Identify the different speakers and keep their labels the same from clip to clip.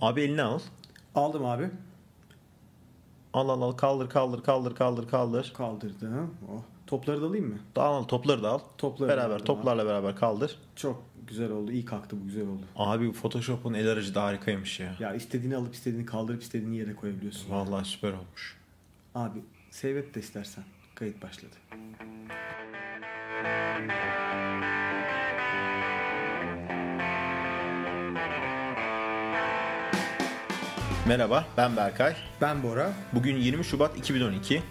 Speaker 1: Abi eline al.
Speaker 2: Aldım abi.
Speaker 1: Al al al kaldır kaldır kaldır kaldır kaldır.
Speaker 2: Kaldırdı. ha. Oh. Topları da alayım mı?
Speaker 1: Al al topları da al.
Speaker 2: Topları da
Speaker 1: beraber
Speaker 2: aldım
Speaker 1: toplarla beraber kaldır.
Speaker 2: Çok güzel oldu. İyi kalktı bu güzel oldu.
Speaker 1: Abi Photoshop'un el aracı da harikaymış ya.
Speaker 2: Ya istediğini alıp istediğini kaldırıp istediğini yere koyabiliyorsun.
Speaker 1: Vallahi süper olmuş.
Speaker 2: Abi save et de istersen. Kayıt başladı.
Speaker 1: Merhaba ben Berkay.
Speaker 2: Ben Bora.
Speaker 1: Bugün 20 Şubat 2012.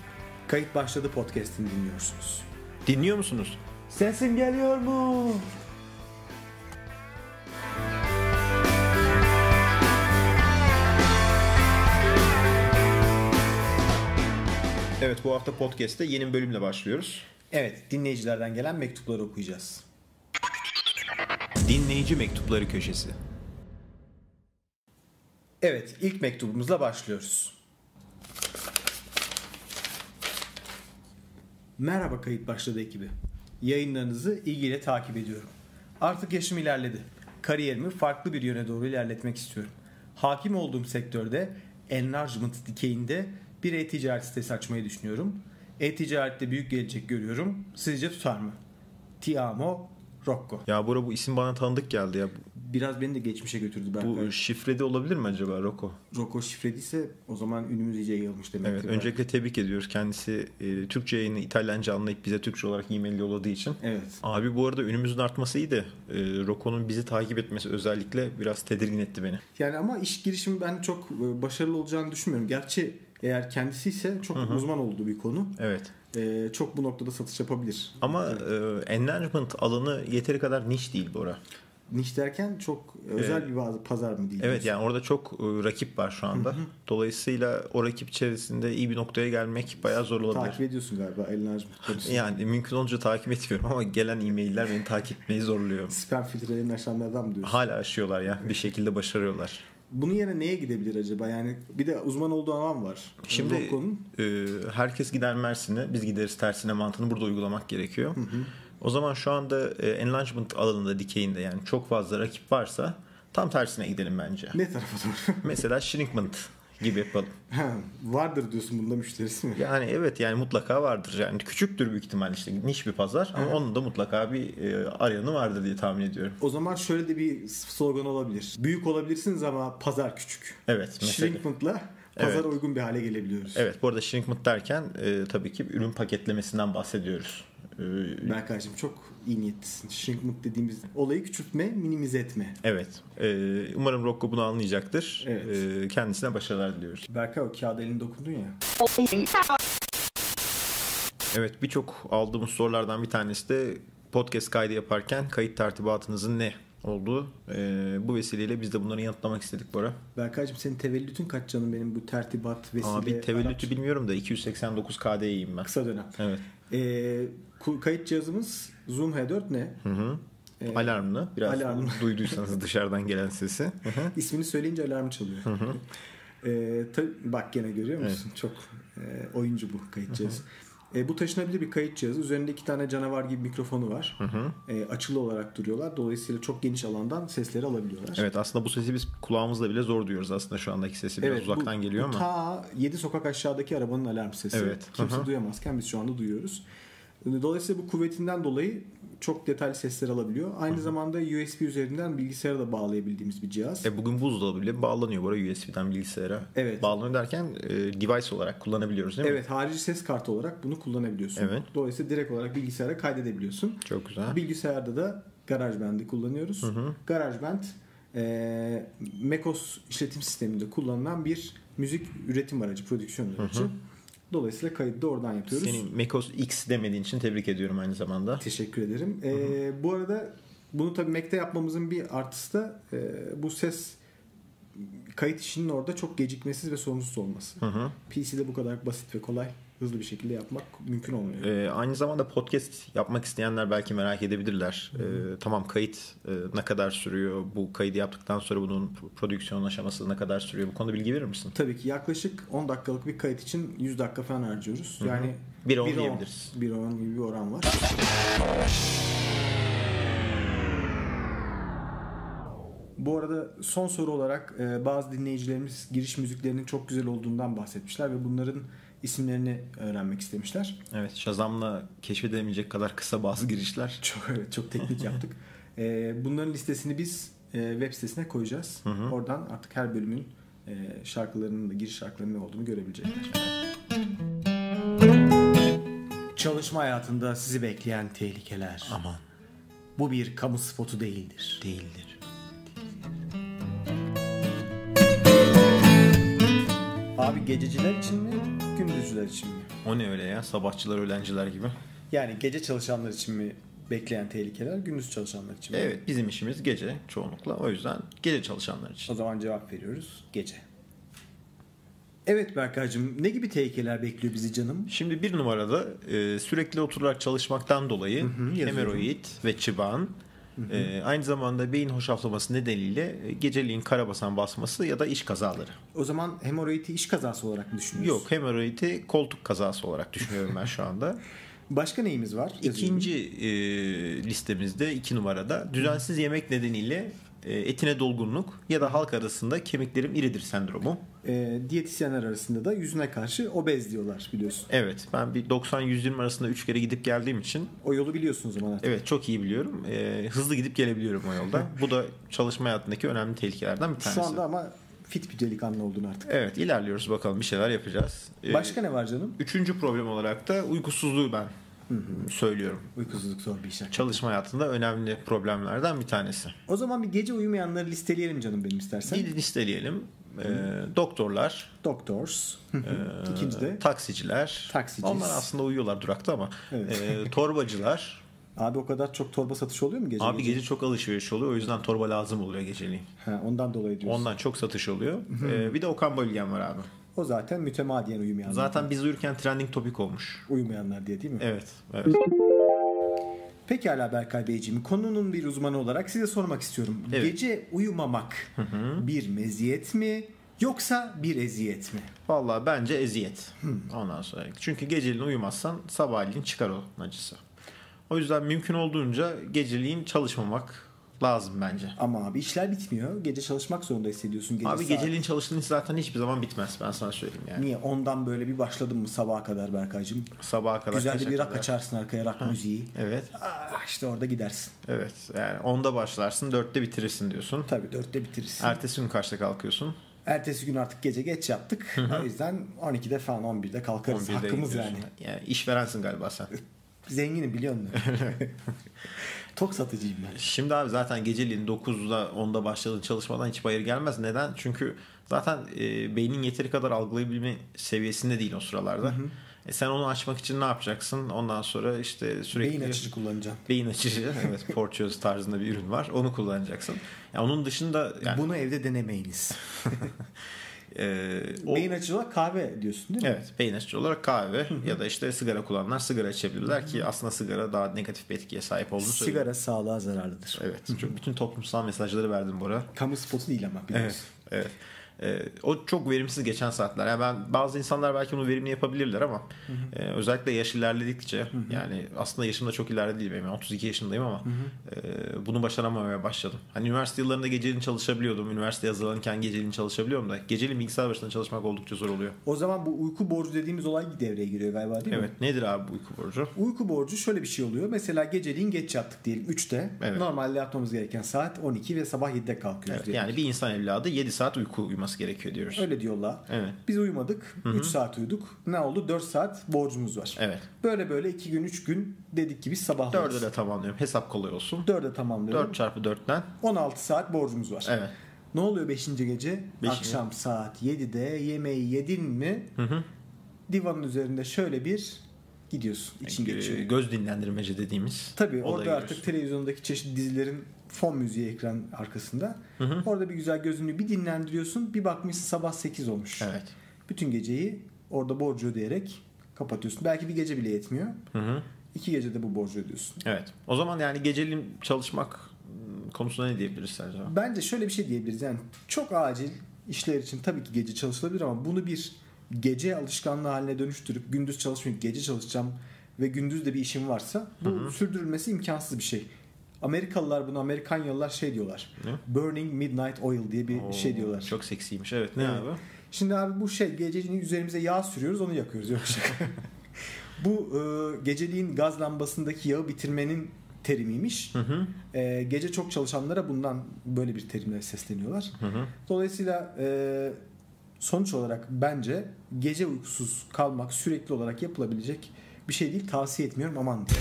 Speaker 2: Kayıt başladı podcast'ini dinliyorsunuz.
Speaker 1: Dinliyor musunuz?
Speaker 2: Sesim geliyor mu?
Speaker 1: Evet bu hafta podcast'te yeni bir bölümle başlıyoruz.
Speaker 2: Evet dinleyicilerden gelen mektupları okuyacağız.
Speaker 1: Dinleyici mektupları köşesi.
Speaker 2: Evet ilk mektubumuzla başlıyoruz. Merhaba kayıt başladı ekibi. Yayınlarınızı ilgiyle takip ediyorum. Artık yaşım ilerledi. Kariyerimi farklı bir yöne doğru ilerletmek istiyorum. Hakim olduğum sektörde enlargement dikeyinde bir e-ticaret sitesi açmayı düşünüyorum. E-ticarette büyük gelecek görüyorum. Sizce tutar mı? Ti amo Rocco.
Speaker 1: Ya Bora bu isim bana tanıdık geldi ya.
Speaker 2: Biraz beni de geçmişe götürdü Berkay.
Speaker 1: Bu şifrede olabilir mi acaba Rocco?
Speaker 2: Rocco şifrediyse o zaman ünümüz iyice yayılmış demek
Speaker 1: Evet öncelikle tebrik ediyoruz. Kendisi e, Türkçe yayını İtalyanca anlayıp bize Türkçe olarak e-mail yolladığı için.
Speaker 2: Evet.
Speaker 1: Abi bu arada ünümüzün artması iyi de e, Rocco'nun bizi takip etmesi özellikle biraz tedirgin etti beni.
Speaker 2: Yani ama iş girişimi ben çok e, başarılı olacağını düşünmüyorum. Gerçi eğer kendisi ise çok uzman olduğu bir konu.
Speaker 1: Evet.
Speaker 2: E, çok bu noktada satış yapabilir.
Speaker 1: Ama e, enlargement alanı yeteri kadar niş değil Bora.
Speaker 2: Niş derken çok özel bir bazı pazar mı değil?
Speaker 1: Evet yani orada çok e, rakip var şu anda. Dolayısıyla o rakip içerisinde iyi bir noktaya gelmek bayağı zor olabilir.
Speaker 2: Takip ediyorsun galiba Elnacım.
Speaker 1: Yani mümkün olunca takip etmiyorum ama gelen e-mailler beni takip etmeyi zorluyor.
Speaker 2: Spam filtrelerini aşanlardan mı diyorsun?
Speaker 1: Hala aşıyorlar ya. Bir şekilde başarıyorlar.
Speaker 2: Bunun yerine neye gidebilir acaba? Yani bir de uzman olduğu alan var.
Speaker 1: Şimdi e, herkes gider Mersin'e, biz gideriz tersine mantığını burada uygulamak gerekiyor. O zaman şu anda e, enlargement alanında dikeyinde yani çok fazla rakip varsa tam tersine gidelim bence.
Speaker 2: ne tarafa doğru?
Speaker 1: Mesela shrinkment gibi yapalım.
Speaker 2: Ha, vardır diyorsun bunda müşterisi mi?
Speaker 1: Yani evet yani mutlaka vardır. Yani küçüktür büyük ihtimal işte niş bir pazar ama onun da mutlaka bir e, arayanı vardır diye tahmin ediyorum.
Speaker 2: O zaman şöyle de bir slogan olabilir. Büyük olabilirsiniz ama pazar küçük.
Speaker 1: Evet mesela.
Speaker 2: Shrinkment'la pazara
Speaker 1: Evet.
Speaker 2: uygun bir hale gelebiliyoruz.
Speaker 1: Evet bu arada shrinkment derken e, tabii ki ürün paketlemesinden bahsediyoruz. E,
Speaker 2: Berkaycığım çok iyi niyetlisin. Shrinkment dediğimiz olayı küçültme, minimize etme.
Speaker 1: Evet. Ee, umarım Rocco bunu anlayacaktır.
Speaker 2: Evet.
Speaker 1: Ee, kendisine başarılar diliyoruz.
Speaker 2: Berkay o kağıda elini dokundun ya.
Speaker 1: Evet birçok aldığımız sorulardan bir tanesi de podcast kaydı yaparken kayıt tertibatınızın ne olduğu. Ee, bu vesileyle biz de bunları yanıtlamak istedik Bora.
Speaker 2: Berkaycığım senin tevellütün kaç canım benim bu tertibat vesile.
Speaker 1: Abi tevellütü
Speaker 2: araç,
Speaker 1: bilmiyorum da 289 KD'yim ben.
Speaker 2: Kısa dönem.
Speaker 1: Evet.
Speaker 2: Ku- kayıt cihazımız Zoom H4 ne?
Speaker 1: Hı hı.
Speaker 2: Ee,
Speaker 1: Alarmlı. Biraz
Speaker 2: alarmlı.
Speaker 1: duyduysanız dışarıdan gelen sesi. Hı hı.
Speaker 2: İsmini söyleyince alarm çalıyor. Ee, ta- bak gene görüyor musun? Çok e, oyuncu bu kayıt cihazı. E, bu taşınabilir bir kayıt cihazı. Üzerinde iki tane canavar gibi mikrofonu var. E, açılı olarak duruyorlar. Dolayısıyla çok geniş alandan sesleri alabiliyorlar.
Speaker 1: Evet aslında bu sesi biz kulağımızla bile zor duyuyoruz aslında şu andaki sesi biraz
Speaker 2: bu-
Speaker 1: uzaktan geliyor
Speaker 2: bu
Speaker 1: ama.
Speaker 2: Ta 7 sokak aşağıdaki arabanın alarm sesi.
Speaker 1: Evet.
Speaker 2: Kimse
Speaker 1: Hı hı.
Speaker 2: duyamazken biz şu anda duyuyoruz. Dolayısıyla bu kuvvetinden dolayı çok detaylı sesler alabiliyor. Aynı zamanda USB üzerinden bilgisayara da bağlayabildiğimiz bir cihaz.
Speaker 1: E bugün buzdolabı bile bağlanıyor bu arada USB'den bilgisayara.
Speaker 2: Evet.
Speaker 1: Bağlanıyor derken e, device olarak kullanabiliyoruz değil mi?
Speaker 2: Evet, harici ses kartı olarak bunu kullanabiliyorsun.
Speaker 1: Evet.
Speaker 2: Dolayısıyla direkt olarak bilgisayara kaydedebiliyorsun.
Speaker 1: Çok güzel.
Speaker 2: Bilgisayarda da GarageBand'i kullanıyoruz. GarageBand e, macOS işletim sisteminde kullanılan bir müzik üretim aracı, prodüksiyon aracı. Dolayısıyla kaydı da oradan yapıyoruz.
Speaker 1: Senin macOS X demediğin için tebrik ediyorum aynı zamanda.
Speaker 2: Teşekkür ederim. E, bu arada bunu tabii Mac'te yapmamızın bir artısı da e, bu ses kayıt işinin orada çok gecikmesiz ve sorunsuz olması.
Speaker 1: Hı hı.
Speaker 2: PC'de bu kadar basit ve kolay, hızlı bir şekilde yapmak mümkün olmuyor.
Speaker 1: E, aynı zamanda podcast yapmak isteyenler belki merak edebilirler. E, tamam kayıt e, ne kadar sürüyor? Bu kaydı yaptıktan sonra bunun prodüksiyon aşaması ne kadar sürüyor? Bu konuda bilgi verir misin?
Speaker 2: Tabii ki yaklaşık 10 dakikalık bir kayıt için 100 dakika falan harcıyoruz. Yani
Speaker 1: on
Speaker 2: bir on-
Speaker 1: diyebiliriz.
Speaker 2: Bir on gibi bir oran var. Bu arada son soru olarak e, bazı dinleyicilerimiz giriş müziklerinin çok güzel olduğundan bahsetmişler ve bunların isimlerini öğrenmek istemişler.
Speaker 1: Evet Shazam'la keşfedemeyecek kadar kısa bazı girişler.
Speaker 2: Çok evet çok teknik yaptık. E, bunların listesini biz e, web sitesine koyacağız.
Speaker 1: Hı hı.
Speaker 2: Oradan artık her bölümün e, şarkılarının da giriş şarkılarının ne olduğunu görebilecekler. Çalışma hayatında sizi bekleyen tehlikeler.
Speaker 1: Aman
Speaker 2: Bu bir kamu spotu değildir.
Speaker 1: değildir.
Speaker 2: Abi gececiler için mi, gündüzcüler için mi?
Speaker 1: O ne öyle ya sabahçılar öğlenciler gibi.
Speaker 2: Yani gece çalışanlar için mi bekleyen tehlikeler, gündüz çalışanlar için mi?
Speaker 1: Evet bizim işimiz gece çoğunlukla o yüzden gece çalışanlar için.
Speaker 2: O zaman cevap veriyoruz. Gece. Evet Berkaycığım ne gibi tehlikeler bekliyor bizi canım?
Speaker 1: Şimdi bir numarada e, sürekli oturarak çalışmaktan dolayı
Speaker 2: yazıyorum.
Speaker 1: hemeroid ve çıban e, aynı zamanda beyin hoşaflaması nedeniyle e, geceliğin karabasan basması ya da iş kazaları.
Speaker 2: O zaman hemoroidi iş kazası olarak mı düşünüyorsun?
Speaker 1: Yok hemeroidi koltuk kazası olarak düşünüyorum ben şu anda.
Speaker 2: Başka neyimiz var?
Speaker 1: İkinci e, listemizde iki numarada düzensiz yemek nedeniyle etine dolgunluk ya da halk arasında kemiklerim iridir sendromu.
Speaker 2: E, diyetisyenler arasında da yüzüne karşı obez diyorlar biliyorsun.
Speaker 1: Evet ben bir 90-120 arasında 3 kere gidip geldiğim için
Speaker 2: O yolu biliyorsun o zaman artık.
Speaker 1: evet çok iyi biliyorum. E, hızlı gidip gelebiliyorum o yolda. Bu da çalışma hayatındaki önemli tehlikelerden bir tanesi.
Speaker 2: Şu anda ama fit bir delikanlı oldun artık.
Speaker 1: Evet ilerliyoruz bakalım bir şeyler yapacağız. E,
Speaker 2: Başka ne var canım?
Speaker 1: Üçüncü problem olarak da uykusuzluğu ben söylüyorum.
Speaker 2: Uykusuzluk zor bir iş.
Speaker 1: Çalışma hayatında önemli problemlerden bir tanesi.
Speaker 2: O zaman bir gece uyumayanları listeleyelim canım benim istersen.
Speaker 1: Bir listeleyelim. Ee, doktorlar,
Speaker 2: Doctors.
Speaker 1: e,
Speaker 2: İkinci de
Speaker 1: taksiciler.
Speaker 2: Taksiciz.
Speaker 1: Onlar aslında uyuyorlar durakta ama.
Speaker 2: Evet.
Speaker 1: e, torbacılar.
Speaker 2: Abi o kadar çok torba satış oluyor mu gece?
Speaker 1: Abi gece çok alışveriş oluyor. O yüzden torba lazım oluyor geceliğin.
Speaker 2: Ha, ondan dolayı diyorsun.
Speaker 1: Ondan çok satış oluyor. Ee, bir de Okan Bölgen var abi.
Speaker 2: O zaten mütemadiyen uyumayanlar.
Speaker 1: Zaten biz uyurken trending topik olmuş.
Speaker 2: Uyumayanlar diye değil mi?
Speaker 1: Evet. evet.
Speaker 2: Pekala Berkay Beyciğim. Konunun bir uzmanı olarak size sormak istiyorum.
Speaker 1: Evet.
Speaker 2: Gece uyumamak bir meziyet mi yoksa bir eziyet mi?
Speaker 1: Vallahi bence eziyet. Ondan sonra. Çünkü geceliğin uyumazsan sabahleyin çıkar o acısı. O yüzden mümkün olduğunca geceliğin çalışmamak lazım bence.
Speaker 2: Ama abi işler bitmiyor. Gece çalışmak zorunda hissediyorsun. Gece
Speaker 1: Abi
Speaker 2: saat-
Speaker 1: geceliğin çalıştığın iş zaten hiçbir zaman bitmez ben sana söyleyeyim yani.
Speaker 2: Niye? Ondan böyle bir başladın mı sabaha kadar Berkaycığım?
Speaker 1: Sabaha kadar.
Speaker 2: Güzel bir rak
Speaker 1: kadar?
Speaker 2: açarsın arkaya rak müziği.
Speaker 1: Evet.
Speaker 2: Ah, işte orada gidersin.
Speaker 1: Evet. Yani onda başlarsın dörtte bitirirsin diyorsun.
Speaker 2: Tabii dörtte bitirirsin.
Speaker 1: Ertesi gün kaçta kalkıyorsun?
Speaker 2: Ertesi gün artık gece geç yaptık. O yüzden 12'de falan 11'de kalkarız.
Speaker 1: 11'de
Speaker 2: Hakkımız
Speaker 1: gidiyorsun.
Speaker 2: yani.
Speaker 1: Yani işverensin galiba sen.
Speaker 2: Zenginim biliyor musun? Tok satıcıyım ben.
Speaker 1: Şimdi abi zaten geceliğin 9'da 10'da başladığın çalışmadan hiç bayır gelmez. Neden? Çünkü zaten e, beynin yeteri kadar algılayabilme seviyesinde değil o sıralarda. E, sen onu açmak için ne yapacaksın? Ondan sonra işte sürekli...
Speaker 2: Beyin açıcı kullanacağım.
Speaker 1: Beyin açıcı. evet Porçöz tarzında bir ürün var. Onu kullanacaksın. Ya onun dışında yani,
Speaker 2: Bunu evde denemeyiniz.
Speaker 1: e, o-
Speaker 2: Beyin açıcı olarak kahve diyorsun değil mi?
Speaker 1: Evet, beyin açıcı olarak kahve ya da işte sigara kullananlar sigara içebilirler ki aslında sigara daha negatif bir etkiye sahip olduğunu söylüyor.
Speaker 2: Sigara sağlığa zararlıdır.
Speaker 1: Evet, çok bütün toplumsal mesajları verdim Bora.
Speaker 2: Kamu spotu değil ama biliyorsun.
Speaker 1: Evet, evet. Ee, o çok verimsiz geçen saatler. Yani ben bazı insanlar belki bunu verimli yapabilirler ama e, özellikle yaş ilerledikçe yani aslında yaşım da çok ileride değil benim. Yani 32 yaşındayım ama e, bunu başaramamaya başladım. Hani üniversite yıllarında geceliğin çalışabiliyordum. Üniversiteye hazırlanırken geceliğin çalışabiliyorum da geceliğin bilgisayar başında çalışmak oldukça zor oluyor.
Speaker 2: O zaman bu uyku borcu dediğimiz olay devreye giriyor galiba değil mi?
Speaker 1: Evet. Nedir abi bu uyku borcu?
Speaker 2: Uyku borcu şöyle bir şey oluyor. Mesela geceliğin geç yattık diyelim 3'te.
Speaker 1: Evet.
Speaker 2: Normalde yatmamız gereken saat 12 ve sabah 7'de kalkıyoruz
Speaker 1: Evet,
Speaker 2: diyelim.
Speaker 1: yani bir insan evladı 7 saat uyku uyuması gerekiyor diyoruz.
Speaker 2: Öyle diyorlar.
Speaker 1: Evet.
Speaker 2: Biz uyumadık. 3 saat uyuduk. Ne oldu? 4 saat borcumuz var.
Speaker 1: Evet.
Speaker 2: Böyle böyle 2 gün 3 gün dedik ki biz sabahlarız.
Speaker 1: 4'e de tamamlıyorum. Hesap kolay olsun.
Speaker 2: 4'e tamamlayalım.
Speaker 1: 4 çarpı 4'ten.
Speaker 2: 16 saat borcumuz var.
Speaker 1: Evet.
Speaker 2: Ne oluyor 5. gece?
Speaker 1: Beşinci.
Speaker 2: Akşam saat 7'de yemeği yedin mi? Divanın üzerinde şöyle bir gidiyorsun. için geçiyor.
Speaker 1: Ee, Göz dinlendirmeci dediğimiz.
Speaker 2: Tabii orada artık televizyondaki çeşitli dizilerin fon müziği ekran arkasında. Orada bir güzel gözünü bir dinlendiriyorsun. Bir bakmışsın sabah 8 olmuş.
Speaker 1: Evet.
Speaker 2: Bütün geceyi orada borcu ödeyerek kapatıyorsun. Belki bir gece bile yetmiyor.
Speaker 1: Hı hı.
Speaker 2: İki gecede bu borcu ödüyorsun.
Speaker 1: Evet. O zaman yani geceliğin çalışmak konusunda ne diyebiliriz sence?
Speaker 2: Bence şöyle bir şey diyebiliriz. Yani çok acil işler için tabii ki gece çalışılabilir ama bunu bir gece alışkanlığı haline dönüştürüp gündüz çalışmayıp gece çalışacağım ve gündüz de bir işim varsa bu sürdürülmesi imkansız bir şey. Amerikalılar bunu Amerikanyalılar şey diyorlar.
Speaker 1: Ne?
Speaker 2: Burning Midnight Oil diye bir
Speaker 1: Oo,
Speaker 2: şey diyorlar.
Speaker 1: Çok seksiymiş. Evet ne
Speaker 2: Evet.
Speaker 1: abi?
Speaker 2: Şimdi abi bu şey geceliğin üzerimize yağ sürüyoruz onu yakıyoruz. Yok bu e, geceliğin gaz lambasındaki yağı bitirmenin terimiymiş.
Speaker 1: Hı hı.
Speaker 2: E, gece çok çalışanlara bundan böyle bir terimle sesleniyorlar.
Speaker 1: Hı hı.
Speaker 2: Dolayısıyla e, sonuç olarak bence gece uykusuz kalmak sürekli olarak yapılabilecek bir şey değil. Tavsiye etmiyorum aman diye.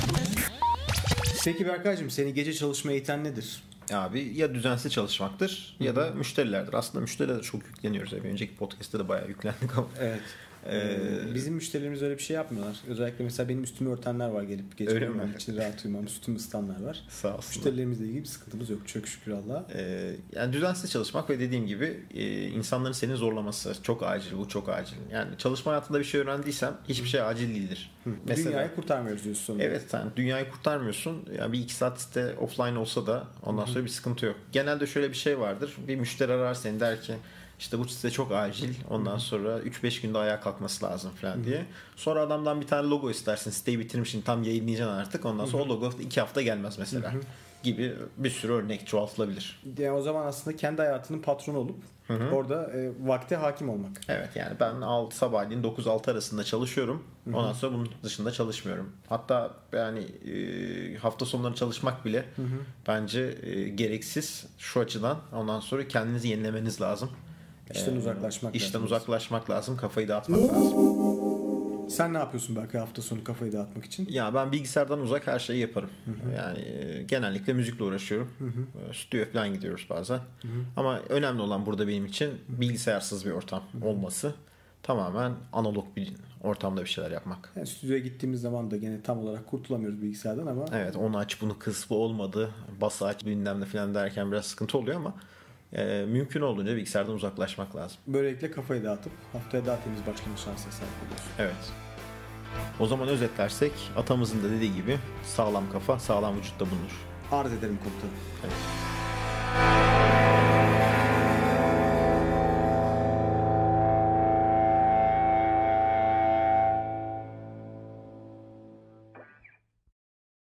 Speaker 2: Peki Berkaycığım seni gece çalışmaya iten nedir?
Speaker 1: Abi ya düzensiz çalışmaktır ya da müşterilerdir. Aslında müşterilere çok yükleniyoruz. Yani önceki podcast'te de bayağı yüklendik ama.
Speaker 2: Evet.
Speaker 1: Ee,
Speaker 2: Bizim müşterilerimiz öyle bir şey yapmıyorlar. Özellikle mesela benim üstümü örtenler var gelip gece
Speaker 1: Öyle mi?
Speaker 2: için rahat uyumam, üstümü ısıtanlar var.
Speaker 1: Sağ olsunlar.
Speaker 2: Müşterilerimizle ilgili bir sıkıntımız yok çok şükür Allah'a.
Speaker 1: Ee, yani düzensiz çalışmak ve dediğim gibi e, insanların seni zorlaması çok acil bu çok acil. Yani çalışma hayatında bir şey öğrendiysen hiçbir şey acil değildir. Mesela
Speaker 2: Dünyayı kurtarmıyoruz diyorsun sonunda.
Speaker 1: Evet sen dünyayı kurtarmıyorsun. Yani bir iki saat site offline olsa da ondan sonra bir sıkıntı yok. Genelde şöyle bir şey vardır. Bir müşteri arar seni der ki işte bu site çok acil. Ondan sonra 3-5 günde ayağa kalkması lazım falan diye. Sonra adamdan bir tane logo istersin. Siteyi bitirmişsin tam yayınlayacaksın artık. Ondan sonra o logo 2 hafta gelmez mesela. Gibi bir sürü örnek çoğaltılabilir.
Speaker 2: Yani o zaman aslında kendi hayatının patronu olup orada e, vakte hakim olmak.
Speaker 1: Evet yani ben 6 sabahleyin 9-6 arasında çalışıyorum. Ondan sonra bunun dışında çalışmıyorum. Hatta yani e, hafta sonları çalışmak bile bence e, gereksiz şu açıdan. Ondan sonra kendinizi yenilemeniz lazım.
Speaker 2: İşten
Speaker 1: Ee,
Speaker 2: uzaklaşmak
Speaker 1: İşten
Speaker 2: lazım.
Speaker 1: uzaklaşmak lazım. Kafayı dağıtmak lazım.
Speaker 2: Sen ne yapıyorsun belki hafta sonu kafayı dağıtmak için?
Speaker 1: Ya ben bilgisayardan uzak her şeyi yaparım. Yani e, genellikle müzikle uğraşıyorum. E, Stüdyo falan gidiyoruz bazen. Ama önemli olan burada benim için bilgisayarsız bir ortam olması. Tamamen analog bir ortamda bir şeyler yapmak.
Speaker 2: Yani stüdyoya gittiğimiz zaman da gene tam olarak kurtulamıyoruz bilgisayardan ama
Speaker 1: Evet onu aç bunu kıs bu olmadı. Bas aç bilmem ne falan derken biraz sıkıntı oluyor ama e, mümkün olduğunca bilgisayardan uzaklaşmak lazım.
Speaker 2: böylelikle kafayı dağıtıp haftaya daha temiz başlama şansına sahip oluyorsun.
Speaker 1: Evet. O zaman özetlersek atamızın da dediği gibi sağlam kafa sağlam vücutta bulunur.
Speaker 2: Arz ederim komutanım.
Speaker 1: Evet.